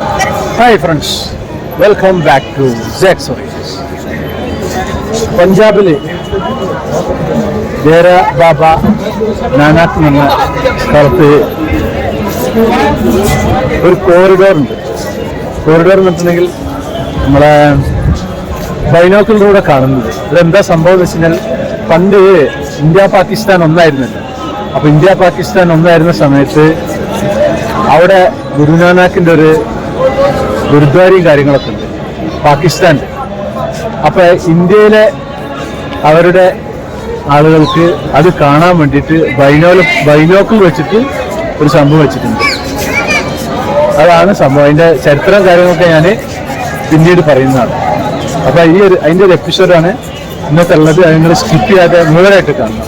Hi friends welcome back to jacks ഓറീസസ് പഞ്ചാബിൽ ദേര ബാബ നാനാക്ക് എന്ന സ്ഥലത്ത് ഒരു കോറിഡോർ ഉണ്ട്. കോറിഡോർ എന്ന് വെച്ചിട്ടുണ്ടെങ്കിൽ നമ്മളെ ബൈനോക്കിലൂടെ കാണുന്നത്. ഇതെന്താ സംഭവം എന്ന് വെച്ച് കഴിഞ്ഞാൽ പണ്ട് ഇന്ത്യ പാകിസ്ഥാൻ ഒന്നായിരുന്നല്ലോ. അപ്പോൾ ഇന്ത്യ പാകിസ്ഥാൻ ഒന്നായിരുന്ന സമയത്ത് അവിടെ ഗുരുനാനാക്കിന്റെ ഒരു ഗുരുദ്വാരയും കാര്യങ്ങളൊക്കെ ഉണ്ട്. പാകിസ്ഥാൻ. അപ്പൊ ഇന്ത്യയിലെ അവരുടെ ആളുകൾക്ക് അത് കാണാൻ വേണ്ടിയിട്ട് ബൈനോല ബൈനോക്കിൾ വെച്ചിട്ട് ഒരു സംഭവം വെച്ചിട്ടുണ്ട്. അതാണ് സംഭവം. അതിന്റെ ചരിത്രം കാര്യങ്ങളൊക്കെ ഞാൻ പിന്നീട് പറയുന്നതാണ്. അപ്പൊ ഈ ഒരു അതിന്റെ ഒരു എപ്പിസോഡാണ് ഇന്നത്തെ ഉള്ളത്. അത് നിങ്ങൾ സ്കിപ്പ് ചെയ്യാതെ മുഴുവനായിട്ട് കാണണം.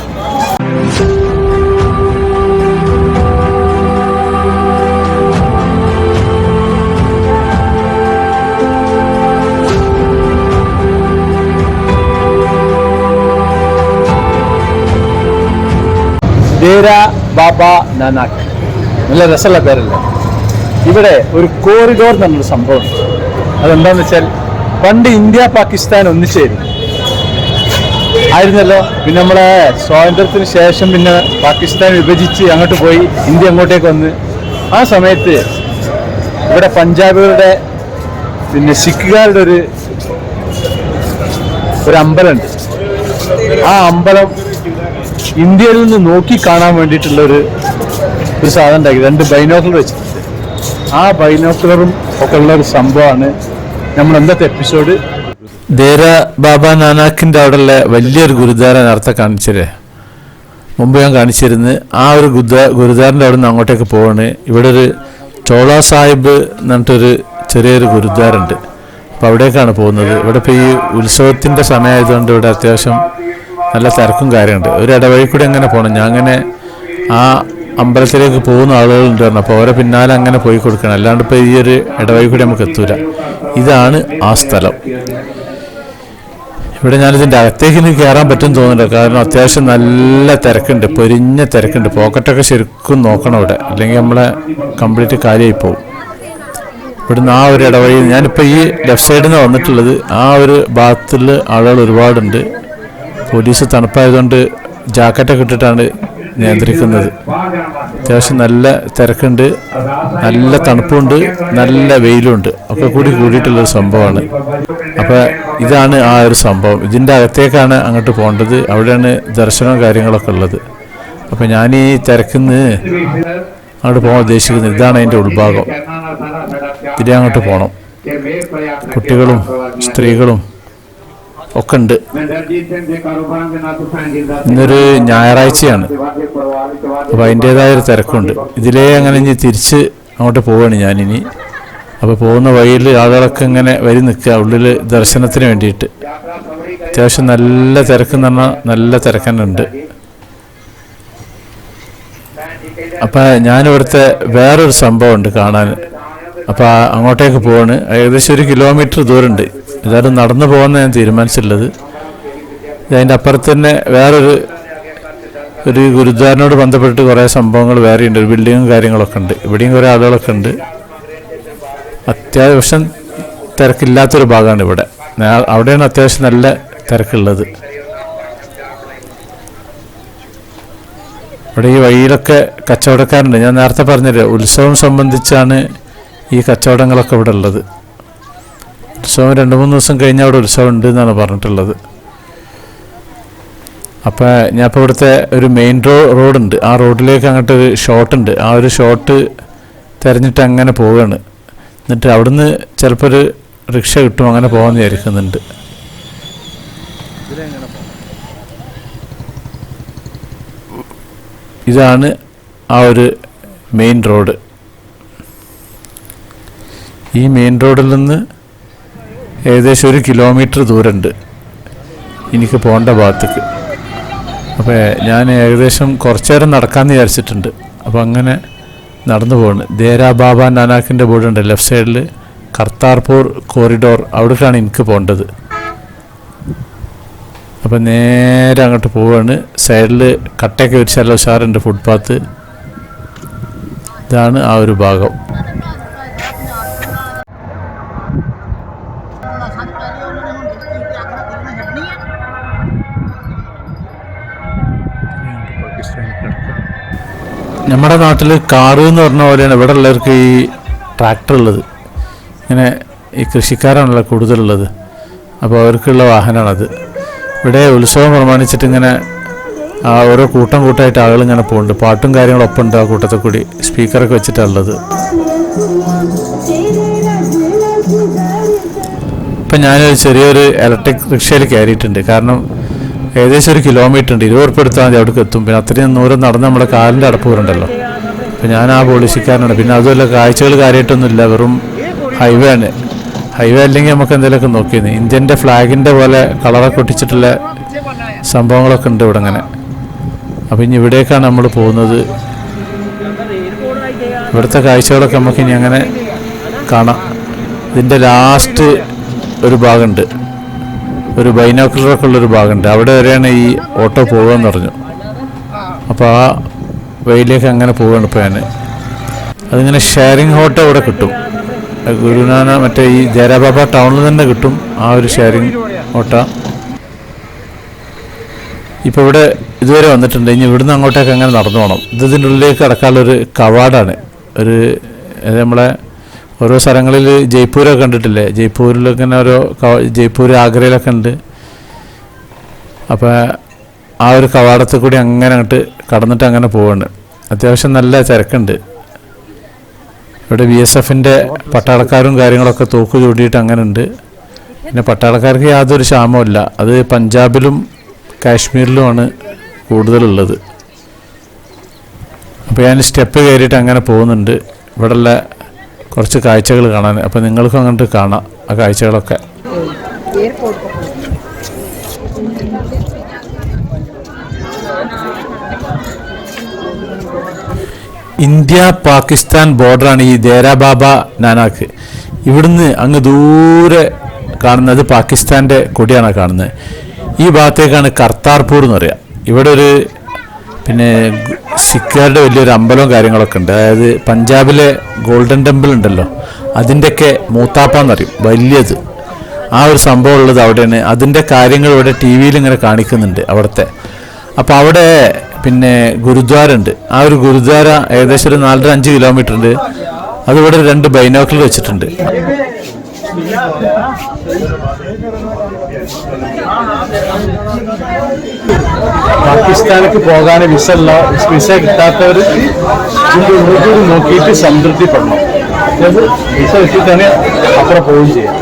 ദേര ബാബ നാനാക്ക്. നല്ല രസമുള്ള പേരല്ലേ? ഇവിടെ ഒരു കോറിഡോർ എന്നുള്ളൊരു സംഭവം അതെന്താന്ന് വെച്ചാൽ പണ്ട് ഇന്ത്യ പാകിസ്ഥാൻ ഒന്നിച്ചായിരുന്നു ആയിരുന്നല്ലോ? പിന്നെ നമ്മളെ സ്വാതന്ത്ര്യത്തിന് ശേഷം പിന്നെ പാകിസ്ഥാൻ വിഭജിച്ച് അങ്ങോട്ട് പോയി ഇന്ത്യ അങ്ങോട്ടേക്ക് വന്ന്. ആ സമയത്ത് ഇവിടെ പഞ്ചാബികളുടെ പിന്നെ സിഖുകാരുടെ ഒരു ഒരു അമ്പലമുണ്ട്. ആ അമ്പലം ഇന്ത്യയിൽ നിന്ന് നോക്കി കാണാൻ വേണ്ടിയിട്ടുള്ള ഒരു ഒരു സാധനം ഉണ്ടാക്കി. രണ്ട് ബൈനോക്കുലർ വെച്ചിട്ടുണ്ട്. ആ ബൈനോക്കുലറും ഒക്കെ ഉള്ള ഒരു സംഭവമാണ് നമ്മൾ എന്തൊക്കെ എപ്പിസോഡ്. ദേര ബാബ നാനാക്കിന്റെ അവിടെയുള്ള വലിയൊരു ഗുരുദ്വാര നേരത്തെ കാണിച്ചല്ലേ മുമ്പ് ഞാൻ കാണിച്ചിരുന്ന് ആ ഒരു ഗുരുദ്വാ ഗുരുദ്വാരന്റെ അവിടെ നിന്ന് അങ്ങോട്ടേക്ക് പോവാണ്. ഇവിടെ ഒരു ചോള സാഹിബ് എന്ന് പറഞ്ഞിട്ടൊരു ചെറിയൊരു ഗുരുദ്വാര ഉണ്ട് അപ്പോൾ അവിടേക്കാണ് പോകുന്നത്. ഇവിടെ ഇപ്പോൾ ഈ ഉത്സവത്തിന്റെ സമയമായതുകൊണ്ട് ഇവിടെ അത്യാവശ്യം നല്ല തിരക്കും കാര്യമുണ്ട്. ഒരു ഇടവഴി കൂടി അങ്ങനെ പോകണം ഞാൻ അങ്ങനെ ആ അമ്പലത്തിലേക്ക് പോകുന്ന ആളുകളുണ്ട് പറഞ്ഞു അപ്പോൾ അവരെ പിന്നാലെ അങ്ങനെ പോയി കൊടുക്കണം. അല്ലാണ്ട് ഇപ്പോൾ ഈ ഒരു ഇടവഴി കൂടി നമുക്ക് എത്തൂല. ഇതാണ് ആ സ്ഥലം. ഇവിടെ ഞാനിതിന്റെ അകത്തേക്ക് ഇനി കയറാൻ പറ്റും തോന്നുന്നില്ല. കാരണം അത്യാവശ്യം നല്ല തിരക്കുണ്ട്. പൊരിഞ്ഞ തിരക്കുണ്ട്. പോക്കറ്റൊക്കെ ശരിക്കും നോക്കണം ഇവിടെ അല്ലെങ്കിൽ നമ്മളെ കംപ്ലീറ്റ് കാര്യമായി പോകും ഇവിടുന്ന് ആ ഒരു ഇടവഴി ഞാനിപ്പോൾ ഈ ലെഫ്റ്റ് സൈഡിൽ നിന്ന് വന്നിട്ടുള്ളത് ആ ഒരു ഭാഗത്തിൽ ആളുകൾ ഒരുപാടുണ്ട്. പോലീസ് തണുപ്പായതുകൊണ്ട് ജാക്കറ്റൊക്കെ ഇട്ടിട്ടാണ് നിയന്ത്രിക്കുന്നത്. അത്യാവശ്യം നല്ല തിരക്കുണ്ട് നല്ല തണുപ്പുണ്ട് നല്ല വെയിലുണ്ട്. ഒക്കെ കൂടി കൂടിയിട്ടുള്ളൊരു സംഭവമാണ്. അപ്പോൾ ഇതാണ് ആ ഒരു സംഭവം. ഇതിന്റെ അകത്തേക്കാണ് അങ്ങോട്ട് പോകേണ്ടത്. അവിടെയാണ് ദർശനവും കാര്യങ്ങളൊക്കെ ഉള്ളത്. അപ്പോൾ ഞാൻ ഈ തിരക്കുന്ന് അങ്ങോട്ട് പോകാൻ ഉദ്ദേശിക്കുന്നത് ഇതാണ് അതിന്റെ ഉൾഭാഗം. ഇതിലെ അങ്ങോട്ട് പോകണം. കുട്ടികളും സ്ത്രീകളും ഒക്കെ ഉണ്ട് ഇന്നൊരു ഞായറാഴ്ചയാണ്. അപ്പോൾ അതിന്റേതായ ഒരു തിരക്കുണ്ട്. ഇതിലേ അങ്ങനെ ഇനി തിരിച്ച് അങ്ങോട്ട് പോവുകയാണ് ഞാനിനി. അപ്പോൾ പോകുന്ന വഴിയിൽ ആളുകളൊക്കെ ഇങ്ങനെ വരി നിൽക്കുക ഉള്ളിൽ ദർശനത്തിന് വേണ്ടിയിട്ട്. അത്യാവശ്യം നല്ല തിരക്കെന്ന് പറഞ്ഞാൽ നല്ല തിരക്കന്നുണ്ട്. അപ്പം ഞാനിവിടുത്തെ വേറൊരു സംഭവമുണ്ട് കാണാൻ. അപ്പോൾ അങ്ങോട്ടേക്ക് പോവാണ്. ഏകദേശം ഒരു കിലോമീറ്റർ ദൂരമുണ്ട്. ഏതായാലും നടന്നു പോകുന്ന ഞാൻ തീരുമാനിച്ചിട്ടുള്ളത്. അതിന്റെ അപ്പുറത്ത് തന്നെ വേറൊരു ഒരു ഗുരുദ്വാരനോട് ബന്ധപ്പെട്ട് കുറേ സംഭവങ്ങൾ വേറെ ഉണ്ട് ഒരു ബിൽഡിങ്ങും കാര്യങ്ങളൊക്കെ ഉണ്ട്. ഇവിടെയും കുറേ ആളുകളൊക്കെ ഉണ്ട്. അത്യാവശ്യം തിരക്കില്ലാത്തൊരു ഭാഗമാണ് ഇവിടെ. അവിടെയാണ് അത്യാവശ്യം നല്ല തിരക്കുള്ളത്. ഇവിടെ ഈ വഴിയിലൊക്കെ കച്ചവടക്കാരുണ്ട്. ഞാൻ നേരത്തെ പറഞ്ഞില്ലേ ഉത്സവം സംബന്ധിച്ചാണ് ഈ കച്ചവടങ്ങളൊക്കെ ഇവിടെ ഉള്ളത്. ഉത്സവം രണ്ട് മൂന്ന് ദിവസം കഴിഞ്ഞാൽ അവിടെ ഉത്സവം ഉണ്ട് എന്നാണ് പറഞ്ഞിട്ടുള്ളത്. അപ്പോൾ ഞാൻ ഇപ്പോൾ ഇവിടുത്തെ ഒരു മെയിൻ റോ റോഡുണ്ട്. ആ റോഡിലേക്ക് അങ്ങോട്ട് ഒരു ഷോട്ട് ഉണ്ട്. ആ ഒരു ഷോട്ട് തിരഞ്ഞിട്ട് അങ്ങനെ പോവുകയാണ് എന്നിട്ട് അവിടുന്ന് ചിലപ്പോൾ ഒരു റിക്ഷ കിട്ടും. അങ്ങനെ പോകാമെന്ന് വിചാരിക്കുന്നുണ്ട്. ഇതാണ് ആ ഒരു മെയിൻ റോഡ് ഈ മെയിൻ റോഡിൽ നിന്ന് ഏകദേശം ഒരു കിലോമീറ്റർ ദൂരമുണ്ട്. എനിക്ക് പോകേണ്ട ഭാഗത്തേക്ക്. അപ്പോൾ ഞാൻ ഏകദേശം കുറച്ച് നേരം നടക്കാമെന്ന് വിചാരിച്ചിട്ടുണ്ട്. അപ്പോൾ അങ്ങനെ നടന്നു പോവാണ്. ദേരാ ബാബ നാനാക്കിന്റെ ബോർഡുണ്ട് ലെഫ്റ്റ് സൈഡിൽ കർത്താർപൂർ കോറിഡോർ അവിടേക്കാണ് എനിക്ക് പോകേണ്ടത്. അപ്പം നേരെ അങ്ങോട്ട് പോവാണ്. സൈഡിൽ കട്ടയൊക്കെ വിരിച്ച് സാറിന്റെ ഫുട്പാത്ത്. ഇതാണ് ആ ഒരു ഭാഗം. നമ്മുടെ നാട്ടിൽ കാറ് എന്ന് പറഞ്ഞ പോലെയാണ് ഇവിടെ ഉള്ളവർക്ക് ഈ ട്രാക്ടർ ഉള്ളത്. ഇങ്ങനെ ഈ കൃഷിക്കാരാണല്ലോ കൂടുതലുള്ളത്. അപ്പോൾ അവർക്കുള്ള വാഹനമാണത്. ഇവിടെ ഉത്സവം പ്രമാണിച്ചിട്ട് ഇങ്ങനെ ഓരോ കൂട്ടം കൂട്ടമായിട്ട് ആളുകൾ ഇങ്ങനെ പോകുന്നുണ്ട് പാട്ടും കാര്യങ്ങളും ഒപ്പം ഉണ്ട് ആ കൂട്ടത്തിൽ കൂടി. സ്പീക്കറൊക്കെ വെച്ചിട്ടുള്ളത് ഇപ്പം ഞാനൊരു ചെറിയൊരു ഇലക്ട്രിക് റിക്ഷയിൽ കയറിയിട്ടുണ്ട്. കാരണം ഏകദേശം ഒരു കിലോമീറ്റർ ഉണ്ട്. ഇരുപത് ഉറുപ്പ് എടുത്താൽ മതി അവിടേക്ക് എത്തും. പിന്നെ അത്രയും ദൂരം നടന്ന് നമ്മുടെ കാലിന്റെ അടപ്പൂരുണ്ടല്ലോ അപ്പം ഞാൻ ആ പോളിസിക്കാരനാണ് പിന്നെ അതുമല്ല കാഴ്ചകൾ കാര്യമായിട്ടൊന്നുമില്ല. വെറും ഹൈവേ ആണ്. ഹൈവേ അല്ലെങ്കിൽ നമുക്ക് എന്തെങ്കിലുമൊക്കെ നോക്കി ഇന്ത്യന്റെ ഫ്ലാഗിന്റെ പോലെ കളറൊക്കെ ഒട്ടിച്ചിട്ടുള്ള സംഭവങ്ങളൊക്കെ ഉണ്ട് ഇവിടെ അങ്ങനെ. അപ്പം ഇനി ഇവിടേക്കാണ് നമ്മൾ പോകുന്നത്. ഇവിടുത്തെ കാഴ്ചകളൊക്കെ നമുക്ക് ഇനി അങ്ങനെ കാണാം. ഇതിന്റെ ലാസ്റ്റ് ഒരു ഭാഗമുണ്ട്. ഒരു ബൈനോക്കുലറൊക്കെ ഉള്ളൊരു ഭാഗമുണ്ട്. അവിടെ വരെയാണ് ഈ ഓട്ടോ പോകുകയെന്ന് പറഞ്ഞു. അപ്പോൾ ആ വഴിയിലേക്ക് അങ്ങനെ പോവുകയാണ് ഇപ്പോൾ ഞാൻ അതിങ്ങനെ ഷെയറിങ് ഓട്ടോ ഇവിടെ കിട്ടും. ഗുരുനാന മറ്റേ ഈ ജയരാബാബ ടൗണിൽ തന്നെ കിട്ടും ആ ഒരു ഷെയറിങ് ഓട്ട ഇപ്പോൾ ഇവിടെ ഇതുവരെ വന്നിട്ടുണ്ട്. ഇനി ഇവിടുന്ന് അങ്ങോട്ടേക്ക് അങ്ങനെ നടന്നു പോകണം ഇത് ഇതിന്റെ ഉള്ളിലേക്ക് കടക്കാനുള്ളൊരു കവാടാണ്. ഒരു നമ്മളെ ഓരോ സ്ഥലങ്ങളിൽ ജയ്പൂരൊക്കെ കണ്ടിട്ടില്ലേ? ജയ്പൂരിലൊക്കെ തന്നെ ഓരോ ജയ്പൂർ ആഗ്രയിലൊക്കെ ഉണ്ട്. അപ്പോൾ ആ ഒരു കവാടത്തിൽ കൂടി അങ്ങനെ അങ്ങോട്ട് കടന്നിട്ട് അങ്ങനെ പോവാണ്. അത്യാവശ്യം നല്ല തിരക്കുണ്ട്. ഇവിടെ ബി എസ് എഫിന്റെ പട്ടാളക്കാരും കാര്യങ്ങളൊക്കെ തൂക്ക് ചൂടിയിട്ട് അങ്ങനെ ഉണ്ട്. പിന്നെ പട്ടാളക്കാർക്ക് യാതൊരു ക്ഷാമമില്ല അത് പഞ്ചാബിലും കാശ്മീരിലുമാണ് കൂടുതലുള്ളത്. അപ്പോൾ ഞാൻ സ്റ്റെപ്പ് കയറിയിട്ട് അങ്ങനെ പോകുന്നുണ്ട്. ഇവിടെയുള്ള കുറച്ച് കാഴ്ചകൾ കാണാൻ. അപ്പോൾ നിങ്ങൾക്കും അങ്ങോട്ട് കാണാം ആ കാഴ്ചകളൊക്കെ. ഇന്ത്യ പാകിസ്ഥാൻ ബോർഡറാണ് ഈ ദേരാബാബ നാനാക്ക്. ഇവിടുന്ന് അങ്ങ് ദൂരെ കാണുന്നത് പാകിസ്ഥാന്റെ കൊടിയാണ് കാണുന്നത്. ഈ ഭാഗത്തേക്കാണ് കർത്താർപൂർ എന്ന് പറയുക ഇവിടെ ഒരു പിന്നെ സിഖുകാരുടെ വലിയൊരു അമ്പലവും കാര്യങ്ങളൊക്കെ ഉണ്ട്. അതായത് പഞ്ചാബിലെ ഗോൾഡൻ ടെമ്പിൾ ഉണ്ടല്ലോ അതിന്റെയൊക്കെ മൂത്താപ്പ എന്നറിയും വലിയത്. ആ ഒരു സംഭവം ഉള്ളത് അവിടെയാണ്. അതിന്റെ കാര്യങ്ങൾ ഇവിടെ ടി വിയിൽ ഇങ്ങനെ കാണിക്കുന്നുണ്ട് അവിടുത്തെ. അപ്പോൾ അവിടെ പിന്നെ ഗുരുദ്വാര ഉണ്ട് ആ ഒരു ഗുരുദ്വാര ഏകദേശം ഒരു നാലര അഞ്ച് കിലോമീറ്റർ ഉണ്ട്. അതിവിടെ രണ്ട് ബൈനോക്കിൾ വെച്ചിട്ടുണ്ട്. പാകിസ്ഥാനിലേക്ക് പോകാൻ വിസ ഉള്ള വിസ കിട്ടാത്തവർ ഉള്ളിൽ നോക്കിയിട്ട് സംതൃപ്തിപ്പെടണം. വിസ വെച്ചിട്ടാണ് അപ്പുറം പോവുകയും ചെയ്യാം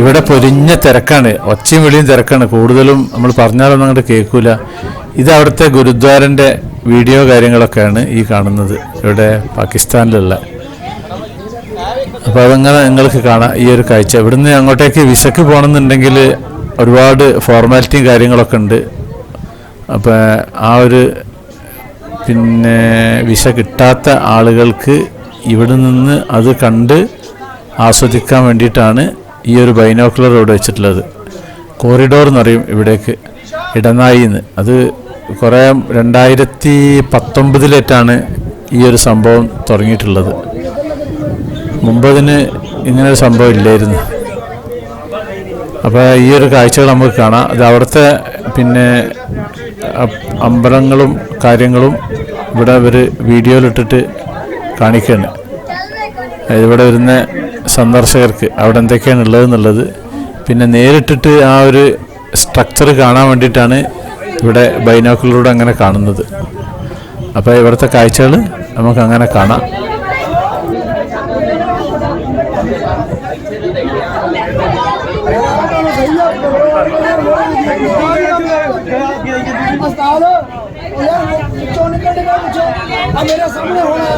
ഇവിടെ പൊരിഞ്ഞ തിരക്കാണ്. ഒച്ചയും വെളിയും തിരക്കാണ്. കൂടുതലും നമ്മൾ പറഞ്ഞാലൊന്നും അങ്ങോട്ട് കേൾക്കൂല. ഇത് അവിടുത്തെ ഗുരുദ്വാരന്റെ വീഡിയോ കാര്യങ്ങളൊക്കെയാണ് ഈ കാണുന്നത്. ഇവിടെ പാകിസ്ഥാനിലുള്ള. അപ്പോൾ അതങ്ങനെ നിങ്ങൾക്ക് കാണാം. ഈ ഒരു കാഴ്ച. ഇവിടുന്ന് അങ്ങോട്ടേക്ക് വിസക്ക് പോകണമെന്നുണ്ടെങ്കിൽ ഒരുപാട് ഫോർമാലിറ്റിയും കാര്യങ്ങളൊക്കെ ഉണ്ട്. അപ്പോൾ ആ ഒരു പിന്നെ വിസ കിട്ടാത്ത ആളുകൾക്ക് ഇവിടെ നിന്ന് അത് കണ്ട് ആസ്വദിക്കാൻ വേണ്ടിയിട്ടാണ് ഈ ഒരു ബൈനോക്കുലർ ഇവിടെ വെച്ചിട്ടുള്ളത്. കോറിഡോർ എന്ന് പറയും ഇവിടേക്ക് ഇടനായി എന്ന്. അത് കുറേ രണ്ടായിരത്തി പത്തൊമ്പതിലേറ്റാണ് ഈ ഒരു സംഭവം തുടങ്ങിയിട്ടുള്ളത്. മുമ്പതിന് ഇങ്ങനൊരു സംഭവം ഇല്ലായിരുന്നു. അപ്പോൾ ഈ ഒരു കാഴ്ചകൾ നമുക്ക് കാണാം. അത് അവിടുത്തെ പിന്നെ അമ്പലങ്ങളും കാര്യങ്ങളും ഇവിടെ അവർ വീഡിയോയിലിട്ടിട്ട് കാണിക്കുകയാണ്. ഇവിടെ വരുന്ന സന്ദർശകർക്ക് അവിടെ എന്തൊക്കെയാണ് ഉള്ളതെന്നുള്ളത്. പിന്നെ നേരിട്ടിട്ട് ആ ഒരു സ്ട്രക്ചർ കാണാൻ വേണ്ടിയിട്ടാണ് ഇവിടെ ബൈനോക്കിലൂടെ അങ്ങനെ കാണുന്നത്. അപ്പോൾ ഇവിടുത്തെ കാഴ്ചകൾ നമുക്ക് അങ്ങനെ കാണാം. अस्पताल मेरे सामने होना है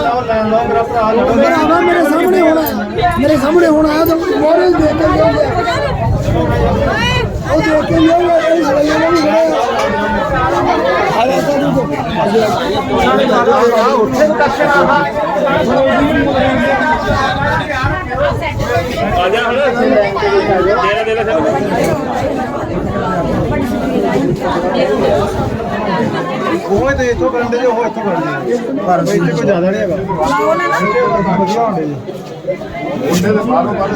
मेरे सामने होना है मेरे सामने होना है तो मॉरल देख के वो देख के ले ले इस ਉਹ ਤੇ ਇੱਥੋਂ ਕਰਨ ਦੇ ਉਹ ਇੱਥੋਂ ਕਰਨ ਦੇ। ਪਰ ਇੱਥੇ ਕੋਈ ਜ਼ਿਆਦਾ ਨਹੀਂ ਹੈਗਾ। ਵਧੀਆ ਹੁੰਦੇ ਜੀ ਉਹਨੇ ਦੇ ਬਾਹਰੋਂ ਬਾਹਰ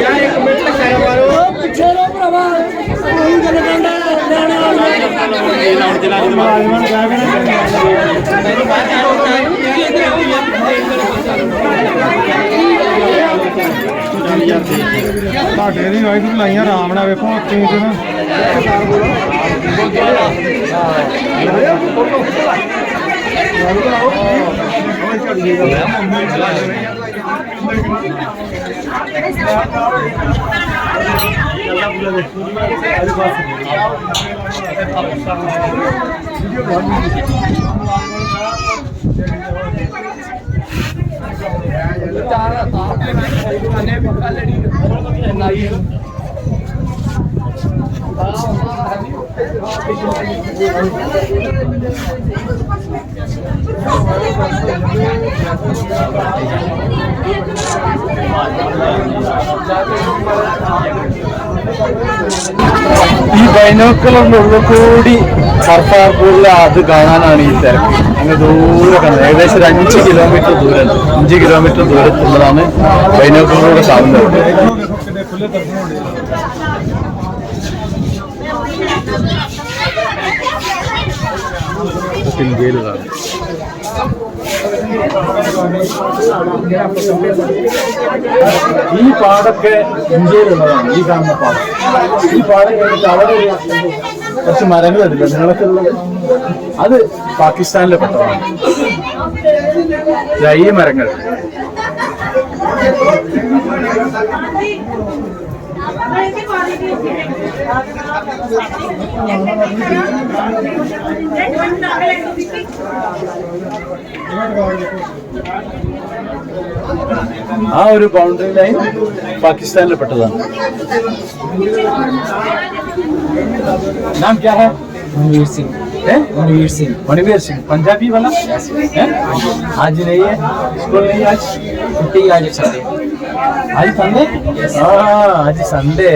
ਯਾਰ ਇੱਕ ਮਿੰਟ ਕਰੋ ਮਾਰੋ। ਪਿੱਛੇ ਰੋ ਭਰਾਵਾ। ਕੋਈ ਗੱਲ ਕਰਦਾ ਲੈਣਾ ਲਾਉਣ ਦੇ ਨਾਲ ਮਾਲਵਨ ਕਹਿ ਕੇ ਨਾ ਮੈਨੂੰ ਬਾਹਰ ਆਉਂ ਟਾਈਮ ਇਹ ਇੱਧਰ ਆਉਂ ਤੁਹਾਡੇ ਦੀ ਵਾਹਿਗੁਰੂ ਲਾਈਆਂ ਆਰਾਮ ਨਾਲ ਵੇਖੋ ਤੁਸੀਂ ਤੇ ਨਾ ਚਾਰ ਤਾਰ ਦੇ ਨਾਲ ਖਾਈ ਦੁਕਾਨੇ ਪੱਕਾ ਲੜੀ ਨਾਈ ഈ ബൈനോക്കുലറിനുള്ളിൽ കൂടി സർക്കാർപൂരിലെ അത് കാണാനാണ് ഈ തിരക്ക്. അങ്ങ് ദൂരെ കാണുന്നത്. ഏകദേശം ഒരു അഞ്ച് കിലോമീറ്റർ ദൂരം. അഞ്ച് കിലോമീറ്റർ ദൂരത്തുള്ളതാണ് ബൈനോക്കുലറിലൂടെ കാണുന്നത്. ഇന്ത്യയിൽ കാണും ഈ പാടൊക്കെ ഇന്ത്യയിലുള്ളതാണ് ഈ കാണുന്ന പാടം. ഈ പാടം കഴിഞ്ഞിട്ട് അവിടെ കുറച്ച് മരങ്ങൾ മരങ്ങളുണ്ടല്ലോ നിങ്ങളൊക്കെ ഉള്ളത്? അത് പാകിസ്ഥാനിലെ പട്ടമാണ് ഈ മരങ്ങൾ. ആ ഒരു ബൗണ്ടറി ലൈൻ പാകിസ്ഥാനിലെ പെട്ടതാണ് नाम क्या है मनवीर सिंह हैं? मनवीर सिंह मणिवीर सिंह पंजाबी वाला हैं? आज नहीं है स्कूल नहीं आज छुट्टी आज संडे आज संडे हाँ आज संडे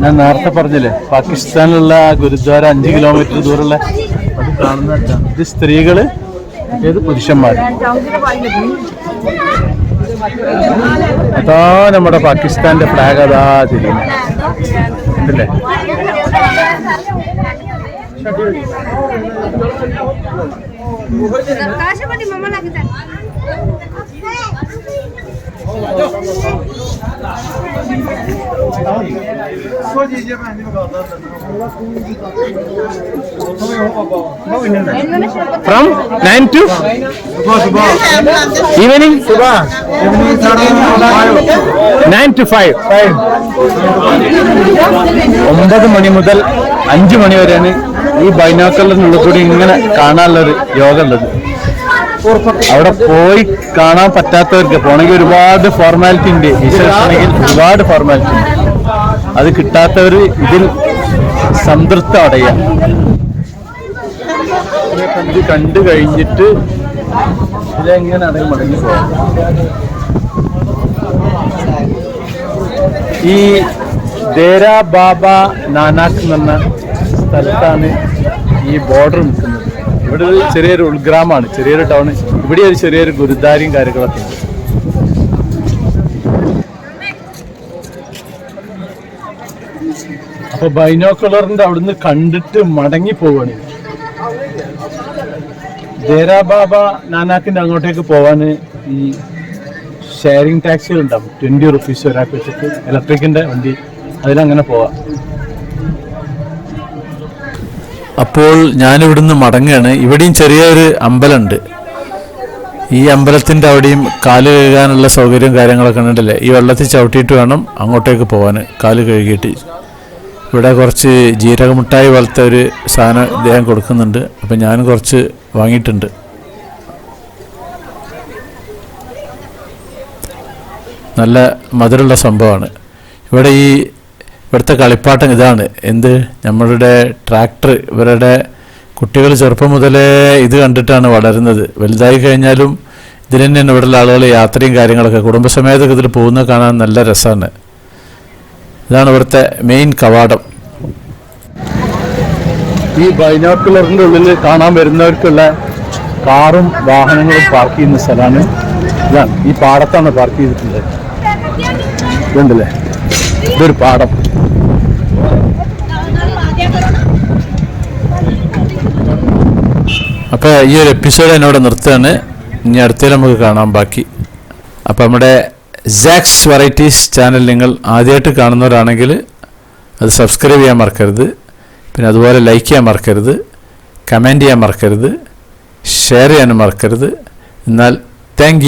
ഞാൻ നേരത്തെ പറഞ്ഞില്ലേ പാകിസ്ഥാനിലുള്ള ആ ഗുരുദ്വാര അഞ്ച് കിലോമീറ്റർ ദൂരമുള്ള അത് കാണുന്ന ഇത് സ്ത്രീകള് ഏത് പുരുഷന്മാർ അതാ നമ്മുടെ പാകിസ്ഥാന്റെ ഫ്ലാഗ് അതാ തിരിയുന്നത്. ഉണ്ടല്ലേ കാശ് മതി മമ്മ 说几句吧，你们搞的。From nine to? Evening nine to five. ഒമ്പത് മണി മുതൽ അഞ്ച് മണി വരെയാണ് ഈ ബൈനാക്കളിനുള്ളിൽ കൂടി ഇങ്ങനെ കാണാനുള്ളൊരു യോഗ ഉള്ളത്. അവിടെ പോയി കാണാൻ പറ്റാത്തവർക്ക് പോണെങ്കിൽ ഒരുപാട് ഫോർമാലിറ്റി ഉണ്ട്. വിശേഷമാണെങ്കിൽ ഒരുപാട്. ഫോർമാലിറ്റി ഉണ്ട്. അത് കിട്ടാത്തവർ ഇതിൽ സംതൃപ്തം അടയാം. ഇത് കണ്ടു കഴിഞ്ഞിട്ട് ഇതെങ്ങനെയാണ് മടങ്ങി പോകാം ഈ ദേര ബാബ നാനാക്ക് എന്ന സ്ഥലത്താണ് ഈ ബോർഡർ നിൽക്കുന്നത്. ഇവിടെ ഒരു ചെറിയൊരു ഉൾഗ്രാമമാണ് ചെറിയൊരു ടൗൺ ഇവിടെ ഒരു ചെറിയൊരു ഗുരുദ്വാരയും കാര്യങ്ങളൊക്കെ ഉണ്ട്. അപ്പൊ ബൈനോക്കുലറിന്റെ അവിടുന്ന് കണ്ടിട്ട് മടങ്ങി പോവാണ്. ഇത്. നാനാക്കിന്റെ അങ്ങോട്ടേക്ക് പോവാന് ഈ ഷെയറിംഗ് ടാക്സികൾ ഉണ്ടാവും ട്വന്റി റുപ്പീസ് ഒരാൾക്ക് വെച്ചിട്ട് ഇലക്ട്രിക്കിന്റെ വണ്ടി. അതിലങ്ങനെ പോവാം. അപ്പോൾ ഞാനിവിടുന്ന് മടങ്ങുകയാണ്. ഇവിടെയും ചെറിയൊരു അമ്പലമുണ്ട്. ഈ അമ്പലത്തിന്റെ അവിടെയും കാൽ കഴുകാനുള്ള സൗകര്യവും കാര്യങ്ങളൊക്കെ ഉണ്ടല്ലേ? ഈ വെള്ളത്തിൽ ചവിട്ടിയിട്ട് വേണം അങ്ങോട്ടേക്ക് പോകാൻ. കാൽ കഴുകിയിട്ട്. ഇവിടെ കുറച്ച് ജീരകമുട്ടായി പോലത്തെ ഒരു സാധനം ഇദ്ദേഹം കൊടുക്കുന്നുണ്ട്. അപ്പം ഞാൻ കുറച്ച് വാങ്ങിയിട്ടുണ്ട്. നല്ല മധുരമുള്ള സംഭവമാണ്. ഇവിടെ ഈ ഇവിടുത്തെ കളിപ്പാട്ടം ഇതാണ്. എന്ത്? നമ്മളുടെ ട്രാക്ടർ ഇവരുടെ കുട്ടികൾ ചെറുപ്പം മുതലേ ഇത് കണ്ടിട്ടാണ് വളരുന്നത്. വലുതായി കഴിഞ്ഞാലും ഇതിൽ തന്നെയാണ് ഇവിടെയുള്ള ആളുകൾ യാത്രയും കാര്യങ്ങളൊക്കെ കുടുംബസമേതമൊക്കെ ഇതിൽ പോകുന്നത് കാണാൻ നല്ല രസമാണ്. ഇതാണ് ഇവിടുത്തെ മെയിൻ കവാടം. ഈ ബൈനോക്കുലറിന്റെ ഉള്ളിൽ കാണാൻ വരുന്നവർക്കുള്ള കാറും വാഹനങ്ങളും പാർക്ക് ചെയ്യുന്ന സ്ഥലമാണ്. ഇതാണ്. ഈ പാടത്താണ് പാർക്ക് ചെയ്തിട്ടുള്ളത്. ഇതുണ്ടല്ലേ? ഇതൊരു പാടം. അപ്പോൾ ഈ ഒരു എപ്പിസോഡ് എന്നോട് നിർത്തുകയാണ്. ഇനി അടുത്തേ നമുക്ക് കാണാം ബാക്കി. അപ്പോൾ നമ്മുടെ സാക്സ് വെറൈറ്റീസ് ചാനൽ നിങ്ങൾ ആദ്യമായിട്ട് കാണുന്നവരാണെങ്കിൽ അത് സബ്സ്ക്രൈബ് ചെയ്യാൻ മറക്കരുത്. പിന്നെ അതുപോലെ ലൈക്ക് ചെയ്യാൻ മറക്കരുത്. കമന്റ് ചെയ്യാൻ മറക്കരുത്. ഷെയർ ചെയ്യാനും മറക്കരുത്. എന്നാൽ താങ്ക്